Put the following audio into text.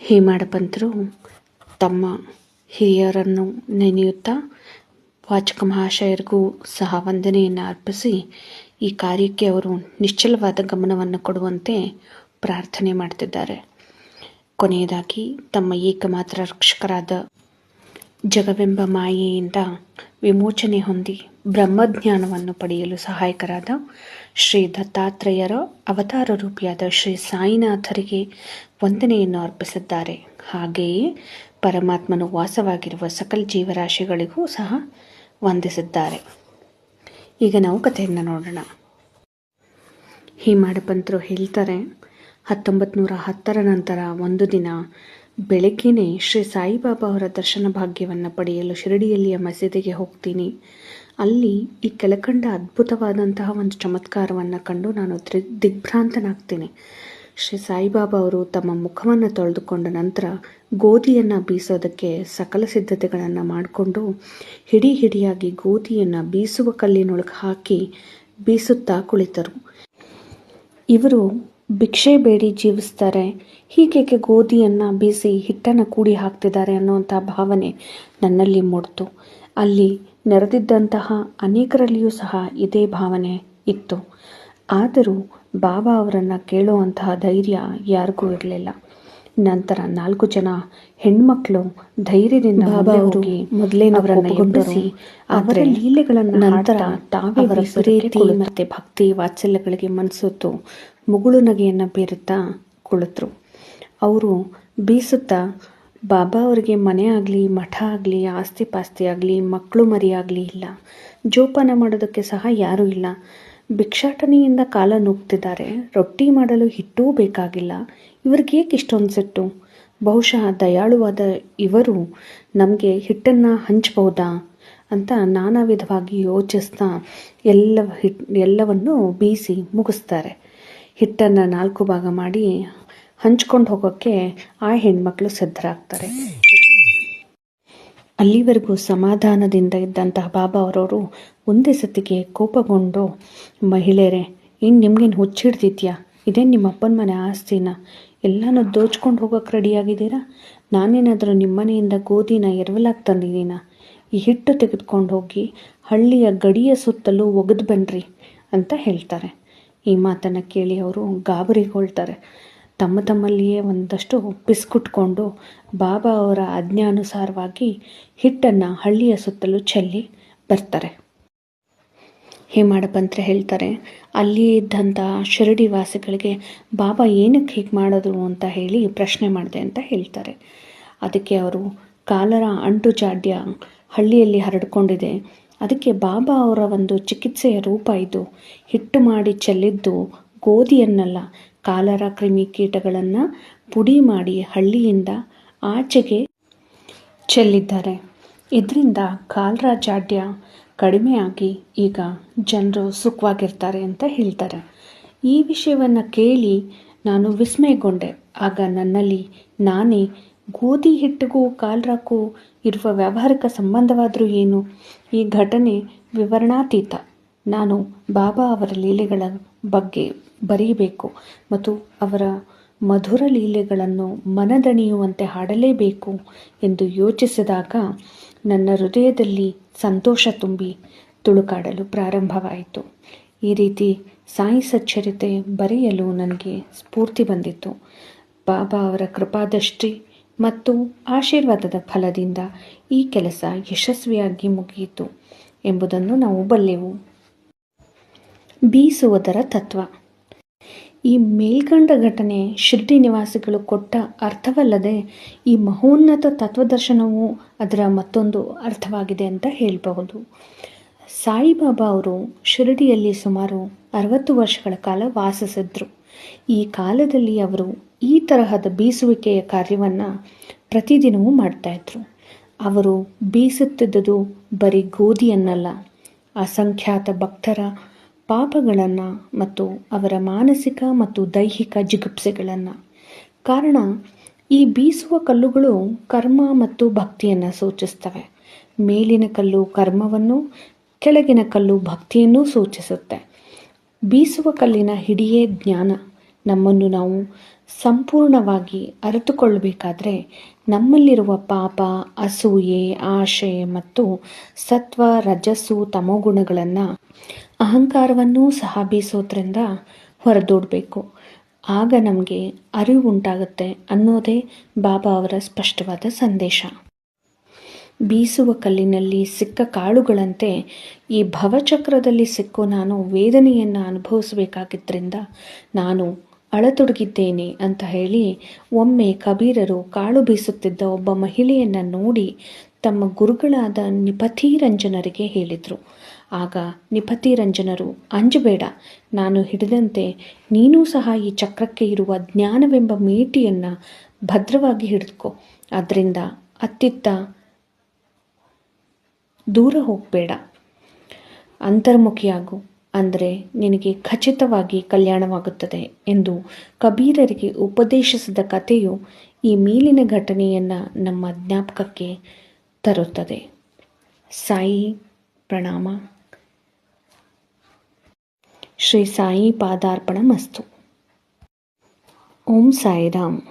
ಹೇಮಾಡಪಂತರು ತಮ್ಮ ಹಿರಿಯರನ್ನು ನೆನೆಯುತ್ತಾ ವಾಚಕ ಮಹಾಶಯರಿಗೂ ಸಹ ವಂದನೆಯನ್ನು ಅರ್ಪಿಸಿ ಈ ಕಾರ್ಯಕ್ಕೆ ಅವರು ನಿಶ್ಚಲವಾದ ಗಮನವನ್ನು ಕೊಡುವಂತೆ ಪ್ರಾರ್ಥನೆ ಮಾಡ್ತಿದ್ದಾರೆ. ಕೊನೆಯದಾಗಿ ತಮ್ಮ ಏಕಮಾತ್ರ ರಕ್ಷಕರಾದ ಜಗವೆಂಬ ಮಾಯೆಯಿಂದ ವಿಮೋಚನೆ ಹೊಂದಿ ಬ್ರಹ್ಮಜ್ಞಾನವನ್ನು ಪಡೆಯಲು ಸಹಾಯಕರಾದ ಶ್ರೀ ದತ್ತಾತ್ರೇಯರ ಅವತಾರ ರೂಪಿಯಾದ ಶ್ರೀ ಸಾಯಿನಾಥರಿಗೆ ವಂದನೆಯನ್ನು ಅರ್ಪಿಸಿದ್ದಾರೆ. ಹಾಗೆಯೇ ಪರಮಾತ್ಮನು ವಾಸವಾಗಿರುವ ಸಕಲ ಜೀವರಾಶಿಗಳಿಗೂ ಸಹ ವಂದಿಸಿದ್ದಾರೆ. ಈಗ ನಾವು ಕಥೆಯನ್ನು ನೋಡೋಣ. ಹೀಮಾಡಪಂತರು ಹೇಳ್ತಾರೆ ಹತ್ತೊಂಬತ್ತು ನೂರ ಹತ್ತರ ನಂತರ ಒಂದು ದಿನ ಬೆಳಗ್ಗೆನೇ ಶ್ರೀ ಸಾಯಿಬಾಬಾ ಅವರ ದರ್ಶನ ಭಾಗ್ಯವನ್ನು ಪಡೆಯಲು ಶಿರಡಿಯಲ್ಲಿಯ ಮಸೀದಿಗೆ ಹೋಗ್ತೀನಿ. ಅಲ್ಲಿ ಈ ಕೆಳಕಂಡ ಅದ್ಭುತವಾದಂತಹ ಒಂದು ಚಮತ್ಕಾರವನ್ನು ಕಂಡು ನಾನು ತ್ರಿ, ದಿಗ್ಭ್ರಾಂತನಾಗ್ತೀನಿ. ಶ್ರೀ ಸಾಯಿಬಾಬಾ ಅವರು ತಮ್ಮ ಮುಖವನ್ನು ತೊಳೆದುಕೊಂಡ ನಂತರ ಗೋಧಿಯನ್ನು ಬೀಸೋದಕ್ಕೆ ಸಕಲ ಸಿದ್ಧತೆಗಳನ್ನು ಮಾಡಿಕೊಂಡು ಹಿಡಿ ಹಿಡಿಯಾಗಿ ಗೋಧಿಯನ್ನು ಬೀಸುವ ಕಲ್ಲಿನೊಳಗೆ ಹಾಕಿ ಬೀಸುತ್ತಾ ಕುಳಿತರು. ಇವರು ಭಿಕ್ಷೆ ಬೇಡಿ ಜೀವಿಸ್ತಾರೆ. ಹೀಗೇಕೆ ಗೋಧಿಯನ್ನು ಬೀಸಿ ಹಿಟ್ಟನ್ನು ಕೂಡಿ ಹಾಕ್ತಿದ್ದಾರೆ ಅನ್ನುವಂಥ ಭಾವನೆ ನನ್ನಲ್ಲಿ ಮೂಡ್ತು. ಅಲ್ಲಿ ನೆರೆದಿದ್ದಂತಹ ಅನೇಕರಲ್ಲಿಯೂ ಸಹ ಇದೇ ಭಾವನೆ ಇತ್ತು. ಆದರೂ ಬಾಬಾ ಅವರನ್ನು ಕೇಳುವಂತಹ ಧೈರ್ಯ ಯಾರಿಗೂ ಇರಲಿಲ್ಲ. ನಂತರ ನಾಲ್ಕು ಜನ ಹೆಣ್ಮಕ್ಳು ಧೈರ್ಯದಿಂದ ಬಾಬಾ ಮೊದಲೇ ಅವರನ್ನು ಎಬ್ಬಿಸಿ ಅವರ ಲೀಲೆಗಳನ್ನು ನಂತರ ತಾವೇ ಅವರ ಪ್ರೀತಿ ಮತ್ತೆ ಭಕ್ತಿ ವಾತ್ಸಲ್ಯಗಳಿಗೆ ಮನಸೊತ್ತು ಮುಗುಳು ನಗೆಯನ್ನು ಬೀರುತ್ತಾ ಕುಳಿತರು. ಅವರು ಬೀಸುತ್ತಾ, ಬಾಬಾ ಅವರಿಗೆ ಮನೆ ಆಗಲಿ, ಮಠ ಆಗಲಿ ಆಸ್ತಿ ಪಾಸ್ತಿ ಆಗಲಿ, ಮಕ್ಕಳು ಮರಿ ಆಗಲಿ ಇಲ್ಲ. ಜೋಪಾನ ಮಾಡೋದಕ್ಕೆ ಸಹ ಯಾರೂ ಇಲ್ಲ. ಭಿಕ್ಷಾಟನೆಯಿಂದ ಕಾಲ ನೂಗ್ತಿದ್ದಾರೆ. ರೊಟ್ಟಿ ಮಾಡಲು ಹಿಟ್ಟೂ ಬೇಕಾಗಿಲ್ಲ. ಇವ್ರಿಗೆ ಏಕೆ ಇಷ್ಟೊಂದು ಸಿಟ್ಟು? ಬಹುಶಃ ದಯಾಳುವಾದ ಇವರು ನಮಗೆ ಹಿಟ್ಟನ್ನು ಹಂಚ್ಬೋದಾ ಅಂತ ನಾನಾ ವಿಧವಾಗಿ ಯೋಚಿಸ್ತಾ ಎಲ್ಲ ಹಿಟ್, ಎಲ್ಲವನ್ನು ಬೀಸಿ ಮುಗಿಸ್ತಾರೆ. ಹಿಟ್ಟನ್ನು ನಾಲ್ಕು ಭಾಗ ಮಾಡಿ ಹಂಚ್ಕೊಂಡು ಹೋಗೋಕ್ಕೆ ಆ ಹೆಣ್ಮಕ್ಳು ಸಿದ್ಧರಾಗ್ತಾರೆ. ಅಲ್ಲಿವರೆಗೂ ಸಮಾಧಾನದಿಂದ ಇದ್ದಂತಹ ಬಾಬಾ ಅವರವರು ಒಂದೇ ಸತಿಗೆ ಕೋಪಗೊಂಡು, ಮಹಿಳೆಯರೇ ಇನ್ನು ನಿಮ್ಗೇನು ಹುಚ್ಚಿಡ್ದಿದ್ಯಾ ಇದೇನು ನಿಮ್ಮ ಅಪ್ಪನ ಮನೆ ಆಸ್ತಿನ? ಎಲ್ಲನೂ ದೋಚ್ಕೊಂಡು ಹೋಗೋಕೆ ರೆಡಿಯಾಗಿದ್ದೀರಾ ನಾನೇನಾದರೂ ನಿಮ್ಮನೆಯಿಂದ ಗೋಧಿನ ಎರವಲಾಗಿ ತಂದಿದ್ದೀನ? ಈ ಹಿಟ್ಟು ತೆಗೆದುಕೊಂಡು ಹೋಗಿ ಹಳ್ಳಿಯ ಗಡಿಯ ಸುತ್ತಲೂ ಒಗೆದು ಬನ್ನಿರಿ ಅಂತ ಹೇಳ್ತಾರೆ. ಈ ಮಾತನ್ನು ಕೇಳಿ ಅವರು ಗಾಬರಿಗೊಳ್ತಾರೆ. ತಮ್ಮ ತಮ್ಮಲ್ಲಿಯೇ ಒಂದಷ್ಟು ಬಿಸ್ಕುಟ್ಕೊಂಡು ಬಾಬಾ ಅವರ ಆಜ್ಞಾನುಸಾರವಾಗಿ ಹಿಟ್ಟನ್ನು ಹಳ್ಳಿಯ ಸುತ್ತಲೂ ಚೆಲ್ಲಿ ಬರ್ತಾರೆ. ಹೇಮಾಡಪಂತ್ರ ಹೇಳ್ತಾರೆ ಅಲ್ಲಿ ಇದ್ದಂಥ ಶಿರಡಿ ವಾಸಿಗಳಿಗೆ ಬಾಬಾ ಏನಕ್ಕೆ ಹೀಗೆ ಮಾಡಿದ್ರು ಅಂತ ಹೇಳಿ ಪ್ರಶ್ನೆ ಮಾಡಿದೆ ಅಂತ ಹೇಳ್ತಾರೆ. ಅದಕ್ಕೆ ಅವರು, ಕಾಲರ ಅಂಟು ಜಾಡ್ಯ ಹಳ್ಳಿಯಲ್ಲಿ ಹರಡ್ಕೊಂಡಿದೆ. ಅದಕ್ಕೆ ಬಾಬಾ ಅವರ ಒಂದು ಚಿಕಿತ್ಸೆಯ ರೂಪ ಇದು. ಹಿಟ್ಟು ಮಾಡಿ ಚೆಲ್ಲಿದ್ದು ಗೋಧಿಯನ್ನೆಲ್ಲ, ಕಾಲರ ಕ್ರಿಮಿ ಕೀಟಗಳನ್ನು ಪುಡಿ ಮಾಡಿ ಹಳ್ಳಿಯಿಂದ ಆಚೆಗೆ ಚೆಲ್ಲಿದ್ದಾರೆ. ಇದರಿಂದ ಕಾಲರ ಜಾಡ್ಯ ಕಡಿಮೆಯಾಗಿ ಈಗ ಜನರು ಸುಖವಾಗಿರ್ತಾರೆ ಅಂತ ಹೇಳ್ತಾರೆ. ಈ ವಿಷಯವನ್ನು ಕೇಳಿ ನಾನು ವಿಸ್ಮಯಗೊಂಡೆ. ಆಗ ನನ್ನಲ್ಲಿ ನಾನೇ ಗೋಧಿ ಹಿಟ್ಟಿಗೂ ಕಾಲರಕ್ಕೂ ಇರುವ ವ್ಯಾವಹಾರಿಕ ಸಂಬಂಧವಾದರೂ ಏನು? ಈ ಘಟನೆ ವಿವರಣಾತೀತ. ನಾನು ಬಾಬಾ ಅವರ ಲೀಲೆಗಳ ಬಗ್ಗೆ ಬರೆಯಬೇಕು ಮತ್ತು ಅವರ ಮಧುರ ಲೀಲೆಗಳನ್ನು ಮನದಣಿಯುವಂತೆ ಹಾಡಲೇಬೇಕು ಎಂದು ಯೋಚಿಸಿದಾಗ ನನ್ನ ಹೃದಯದಲ್ಲಿ ಸಂತೋಷ ತುಂಬಿ ತುಳುಕಾಡಲು ಪ್ರಾರಂಭವಾಯಿತು. ಈ ರೀತಿ ಸಾಯಿ ಸಚ್ಚರಿತೆ ಬರೆಯಲು ನನಗೆ ಸ್ಫೂರ್ತಿ ಬಂದಿತ್ತು. ಬಾಬಾ ಅವರ ಕೃಪಾದೃಷ್ಟಿ ಮತ್ತು ಆಶೀರ್ವಾದದ ಫಲದಿಂದ ಈ ಕೆಲಸ ಯಶಸ್ವಿಯಾಗಿ ಮುಗಿಯಿತು ಎಂಬುದನ್ನು ನಾವು ಬಲ್ಲೆವು. ಬೀಸುವುದರ ತತ್ವ. ಈ ಮೇಲ್ಕಂಡ ಘಟನೆ ಶಿರ್ಡಿ ನಿವಾಸಿಗಳು ಕೊಟ್ಟ ಅರ್ಥವಲ್ಲದೆ ಈ ಮಹೋನ್ನತ ತತ್ವದರ್ಶನವು ಅದರ ಮತ್ತೊಂದು ಅರ್ಥವಾಗಿದೆ ಅಂತ ಹೇಳಬಹುದು. ಸಾಯಿಬಾಬಾ ಅವರು ಶಿರಡಿಯಲ್ಲಿ ಸುಮಾರು ಅರವತ್ತು ವರ್ಷಗಳ ಕಾಲ ವಾಸಿಸಿದ್ರು. ಈ ಕಾಲದಲ್ಲಿ ಅವರು ಈ ತರಹದ ಬೀಸುವಿಕೆಯ ಕಾರ್ಯವನ್ನು ಪ್ರತಿದಿನವೂ ಮಾಡ್ತಾಯಿದ್ರು ಅವರು ಬೀಸುತ್ತಿದ್ದುದು ಬರೀ ಗೋಧಿಯನ್ನಲ್ಲ, ಅಸಂಖ್ಯಾತ ಭಕ್ತರ ಪಾಪಗಳನ್ನು ಮತ್ತು ಅವರ ಮಾನಸಿಕ ಮತ್ತು ದೈಹಿಕ ಜಿಗುಪ್ಸೆಗಳನ್ನು. ಕಾರಣ, ಈ ಬೀಸುವ ಕಲ್ಲುಗಳು ಕರ್ಮ ಮತ್ತು ಭಕ್ತಿಯನ್ನು ಸೂಚಿಸ್ತವೆ. ಮೇಲಿನ ಕಲ್ಲು ಕರ್ಮವನ್ನು, ಕೆಳಗಿನ ಕಲ್ಲು ಭಕ್ತಿಯನ್ನು ಸೂಚಿಸುತ್ತೆ. ಬೀಸುವ ಕಲ್ಲಿನ ಹಿಡಿಯೇ ಜ್ಞಾನ. ನಮ್ಮನ್ನು ನಾವು ಸಂಪೂರ್ಣವಾಗಿ ಅರಿತುಕೊಳ್ಳಬೇಕಾದ್ರೆ ನಮ್ಮಲ್ಲಿರುವ ಪಾಪ, ಅಸೂಯೆ, ಆಶೆ ಮತ್ತು ಸತ್ವ, ರಜಸ್ಸು, ತಮೋಗುಣಗಳನ್ನು ಅಹಂಕಾರವನ್ನೂ ಸಹ ಬೀಸೋದ್ರಿಂದ ಹೊರದೂಡಬೇಕು. ಆಗ ನಮಗೆ ಅರಿವು ಉಂಟಾಗುತ್ತೆ ಅನ್ನೋದೇ ಬಾಬಾ ಅವರ ಸ್ಪಷ್ಟವಾದ ಸಂದೇಶ. ಬೀಸುವ ಕಲ್ಲಿನಲ್ಲಿ ಸಿಕ್ಕ ಕಾಳುಗಳಂತೆ ಈ ಭವಚಕ್ರದಲ್ಲಿ ಸಿಕ್ಕೋ ನಾನು ವೇದನೆಯನ್ನು ಅನುಭವಿಸಬೇಕಾಗಿದ್ದರಿಂದ ನಾನು ಅಳತೊಡಗಿದ್ದೇನೆ ಅಂತ ಹೇಳಿ ಒಮ್ಮೆ ಕಬೀರರು ಕಾಳು ಬೀಸುತ್ತಿದ್ದ ಒಬ್ಬ ಮಹಿಳೆಯನ್ನು ನೋಡಿ ತಮ್ಮ ಗುರುಗಳಾದ ನಿಪಥೀರಂಜನರಿಗೆ ಹೇಳಿದರು. ಆಗ ನಿಪತಿರಂಜನರು, ಅಂಜಬೇಡ, ನಾನು ಹಿಡಿದಂತೆ ನೀನೂ ಸಹ ಈ ಚಕ್ರಕ್ಕೆ ಇರುವ ಜ್ಞಾನವೆಂಬ ಮೇಟಿಯನ್ನು ಭದ್ರವಾಗಿ ಹಿಡಿದುಕೋ. ಅದರಿಂದ ಅತ್ತಿತ್ತ ದೂರ ಹೋಗಬೇಡ. ಅಂತರ್ಮುಖಿಯಾಗು. ಅಂದರೆ ನಿನಗೆ ಖಚಿತವಾಗಿ ಕಲ್ಯಾಣವಾಗುತ್ತದೆ ಎಂದು ಕಬೀರರಿಗೆ ಉಪದೇಶಿಸಿದ ಕಥೆಯು ಈ ಮೇಲಿನ ಘಟನೆಯನ್ನು ನಮ್ಮ ಜ್ಞಾಪಕಕ್ಕೆ ತರುತ್ತದೆ. ಸಾಯಿ ಪ್ರಣಾಮ. ಶ್ರೀ ಸಾಯಿ ಪಾದಾರ್ಪಣ ಮಸ್ತು. ಓಂ ಸಾಯಿರಾಮ್.